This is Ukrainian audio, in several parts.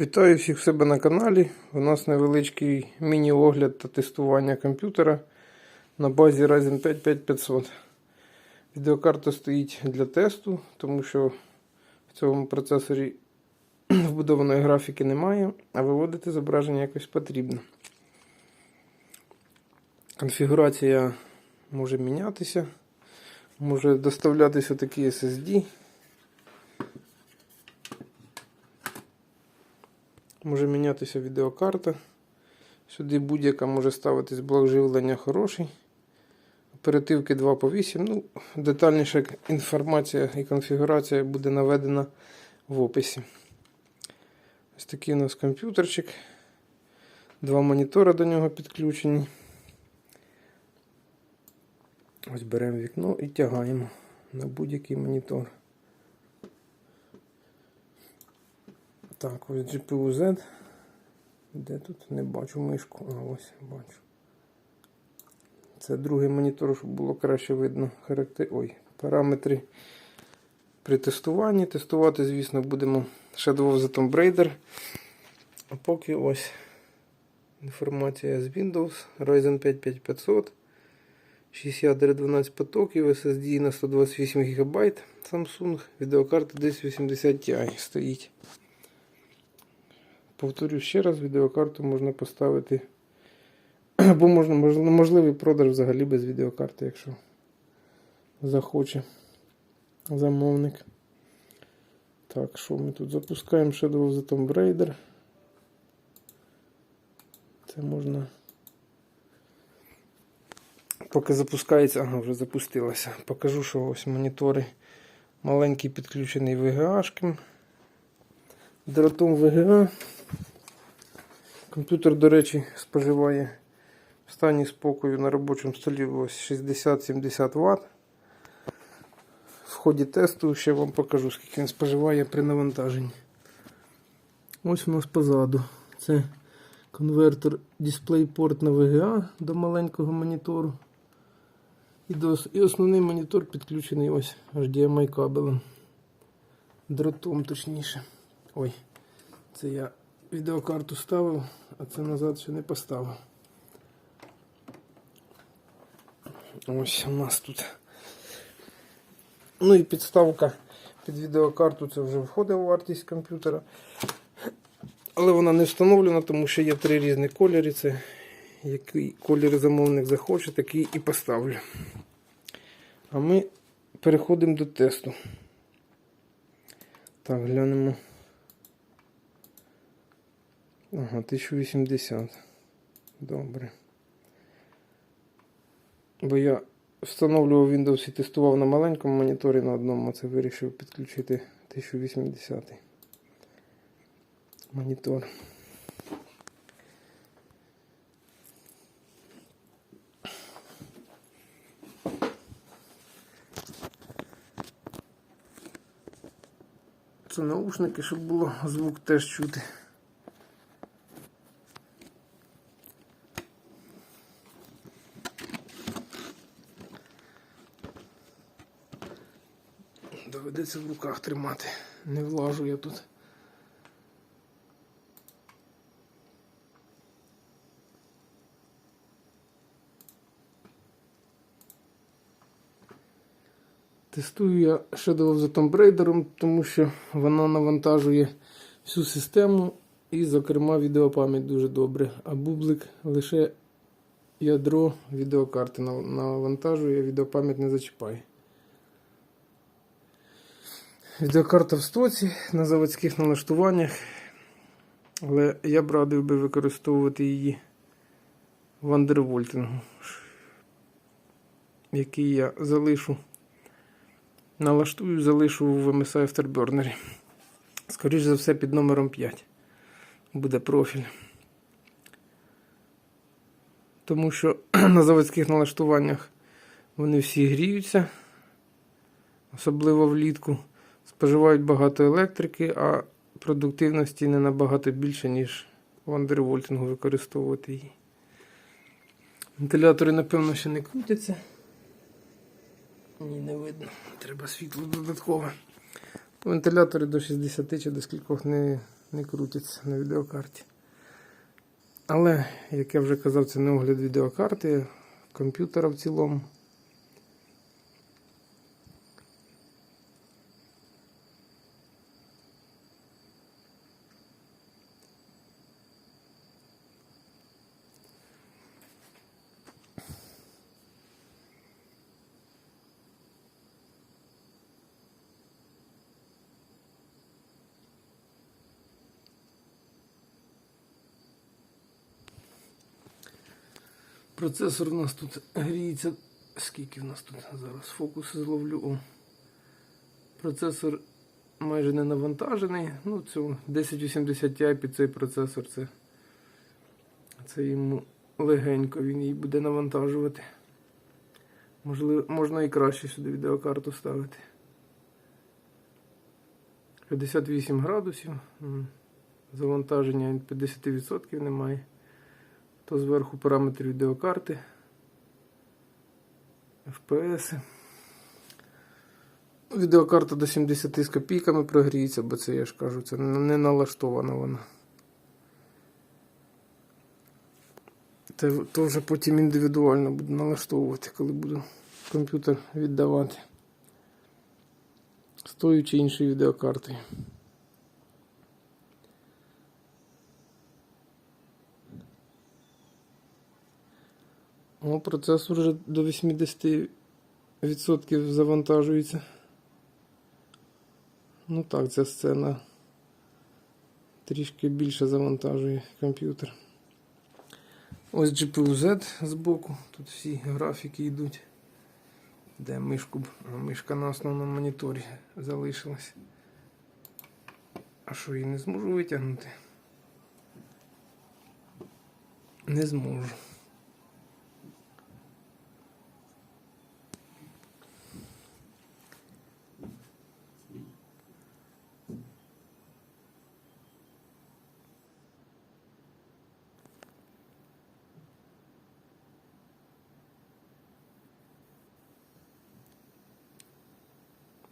Вітаю всіх в себе на каналі. У нас невеличкий міні-огляд та тестування комп'ютера на базі Ryzen 5 5500. Відеокарта стоїть для тесту, тому що в цьому процесорі вбудованої графіки немає, а виводити зображення якось потрібно. Конфігурація може мінятися, може доставлятися такий SSD. Може мінятися відеокарта. Сюди будь-яка може ставитись блок живлення хороший. Оперативки 2 по 8. Ну, детальніша інформація і конфігурація буде наведена в описі. Ось такий у нас комп'ютерчик. Два монітори до нього підключені. Ось беремо вікно і тягаємо на будь-який монітор. Так, ось GPU Z. Де тут не бачу мишку. А ось бачу. Це другий монітор, щоб було краще видно характер... Ой, параметри при тестуванні. Тестувати, звісно, будемо Shadow of the Tomb Raider. А поки ось інформація з Windows. Ryzen 5 5500. 6 ядер 12 потоків, SSD на 128 ГБ. Samsung. Відеокарта десь 80 Ti стоїть. Повторю ще раз, відеокарту можна поставити. Або можна, можливий продаж взагалі без відеокарти, якщо захоче замовник. Так, що ми тут запускаємо Shadow of the Tomb Raider. Це можна. Поки запускається, ага, вже запустилося. Покажу, що ось монітори маленький підключений VGA-шким. Дротом VGA. Комп'ютер, до речі, споживає в стані спокою на робочому столі ось 60-70 Вт. В ході тесту ще вам покажу, скільки він споживає при навантаженні. Ось у нас позаду. Це конвертер DisplayPort на VGA до маленького монітору. І, до, і основний монітор підключений ось HDMI кабелем. Дротом точніше. Ой, це я відеокарту ставив, а це назад ще не поставив. Ось у нас тут. Ну і підставка під відеокарту це вже входить у вартість комп'ютера. Але вона не встановлена, тому що є три різні кольори. Це який колір замовник захоче, такий і поставлю. А ми переходимо до тесту. Так, глянемо. Ага, 1080. Добре. Бо я встановлював Windows і тестував на маленькому моніторі на одному, це вирішив підключити 1080 монітор. Це наушники, щоб було звук теж чути. Доведеться в руках тримати. Не влажу я тут. Тестую я Shadow of the Tomb Raider, тому що вона навантажує всю систему і, зокрема, відеопам'ять дуже добре. А бублик лише ядро відеокарти навантажує, відеопам'ять не зачіпає. Відеокарта в стоці на заводських налаштуваннях, але я б радив би використовувати її в андервольтингу, який я залишу. Налаштую, залишу в MSI Afterburner. Скоріше за все, під номером 5 буде профіль. Тому що на заводських налаштуваннях вони всі гріються, особливо влітку. Споживають багато електрики, а продуктивності не набагато більше, ніж в андервольтингу використовувати її. Вентилятори, напевно, ще не крутяться. Ні, не видно. Треба світло додаткове. Вентилятори до 60 чи до скількох не, не крутяться на відеокарті. Але, як я вже казав, це не огляд відеокарти, комп'ютера в цілому. Процесор у нас тут гріється. Скільки в нас тут зараз фокус зловлю? О. Процесор майже не навантажений. Ну, це 1080 Ti під цей процесор. Це, це йому легенько він її буде навантажувати. Можливо, можна і краще сюди відеокарту ставити. 58 градусів. Завантаження 50% немає. То зверху параметри відеокарти, FPS. Відеокарта до 70 з копійками прогріється, бо це я ж кажу, це не налаштована вона. Це то вже потім індивідуально буду налаштовувати, коли буду комп'ютер віддавати з тою чи іншою відеокартою. О, процесор вже до 80% завантажується. Ну так, ця сцена трішки більше завантажує комп'ютер. Ось GPU-Z збоку. Тут всі графіки йдуть. Де мишку? А, Мишка на основному моніторі залишилась. А що її не зможу витягнути? Не зможу.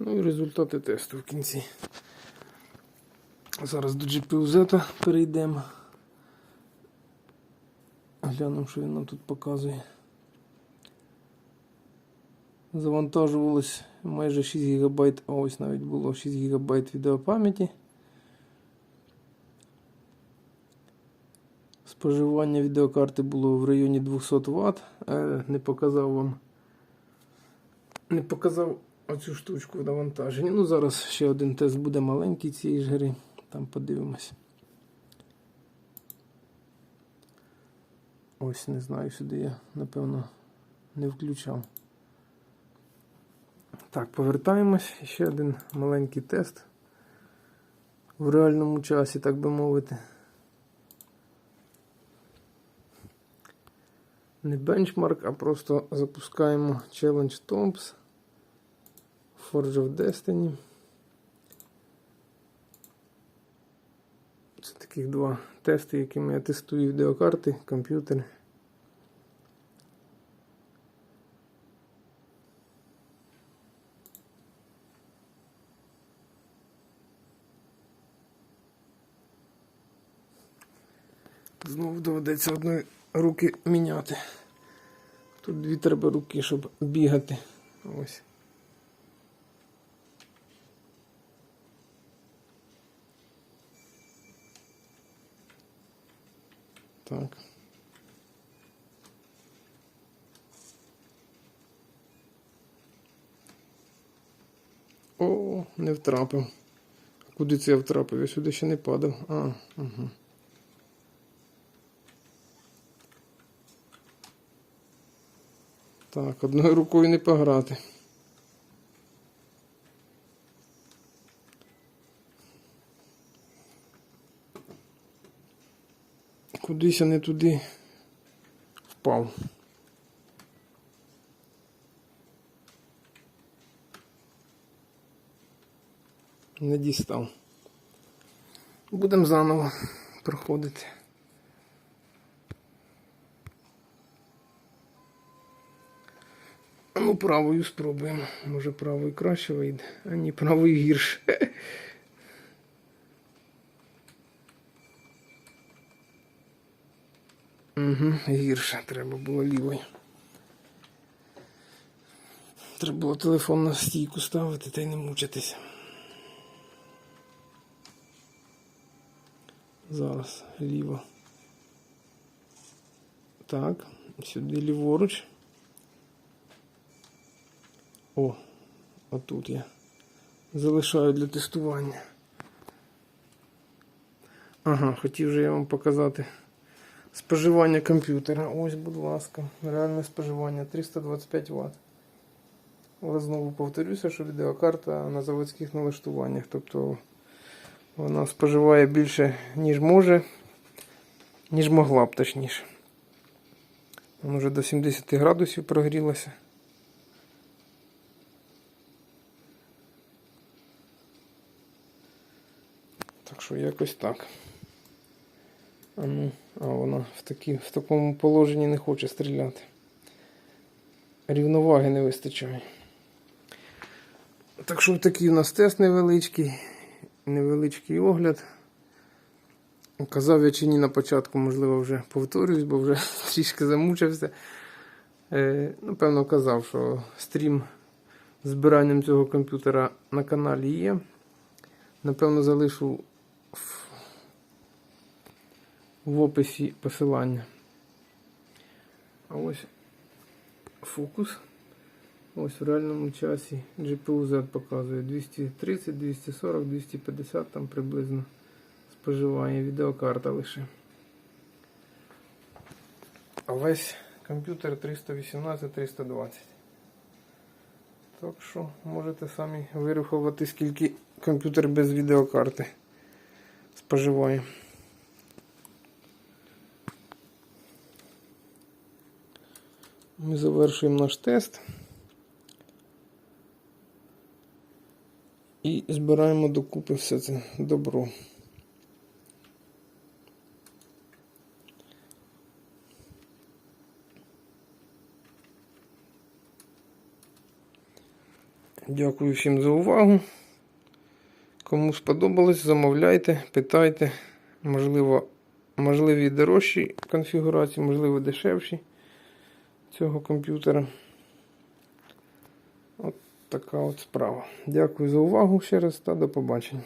Ну і результати тесту в кінці. Зараз до GPU-Z перейдемо. Глянемо, що він нам тут показує. Завантажувалось майже 6 ГБ, а ось навіть було 6 ГБ відеопам'яті. Споживання відеокарти було в районі 200 Вт. Е, Не показав вам. Не показав оцю штучку в навантаженні. Ну, зараз ще один тест буде маленький цієї ж гри. Там подивимось. Ось, не знаю, сюди я, напевно, не включав. Так, повертаємось. Ще один маленький тест в реальному часі, так би мовити. Не бенчмарк, а просто запускаємо Challenge Tombs. Forge of Destiny. Це таких два тести, якими я тестую відеокарти, комп'ютери. Знову доведеться одної руки міняти. Тут дві треба руки, щоб бігати. Ось. Так. О, не втрапив. Куди це я втрапив? Я сюди ще не падав. А, угу. Так, одною рукою не пограти. Кудись я не туди впав. Не дістав. Будемо заново проходити. Ну, правою спробуємо. Може правою краще вийде, а ні, правою гірше. Угу, гірше треба було лівою. Треба було телефон на стійку ставити та й не мучитися. Зараз ліво. Так, сюди ліворуч. О, отут я залишаю для тестування. Ага, хотів же я вам показати споживання комп'ютера. Ось, будь ласка, реальне споживання 325 Вт. Але знову повторюся, що відеокарта на заводських налаштуваннях. Тобто вона споживає більше, ніж може, ніж могла б точніше. Вона вже до 70 градусів прогрілася. Так що якось так. А, ну, а вона в, такі, в такому положенні не хоче стріляти. Рівноваги не вистачає. Так що такий у нас тест невеличкий, невеличкий огляд. Казав я чи ні на початку, можливо, вже повторюсь, бо вже трішки замучився. Е, напевно, казав, що стрім з збиранням цього комп'ютера на каналі є. Напевно, залишу в описі посилання. А ось фокус. Ось в реальному часі GPU Z показує 230, 240, 250 там приблизно споживає відеокарта лише. А весь комп'ютер 318-320. Так що можете самі вирахувати, скільки комп'ютер без відеокарти споживає. Ми завершуємо наш тест. І збираємо докупи все це добро. Дякую всім за увагу. Кому сподобалось, замовляйте, питайте. Можливо, можливі дорожчі конфігурації, можливо, дешевші цього комп'ютера. От така от справа. Дякую за увагу ще раз та до побачення.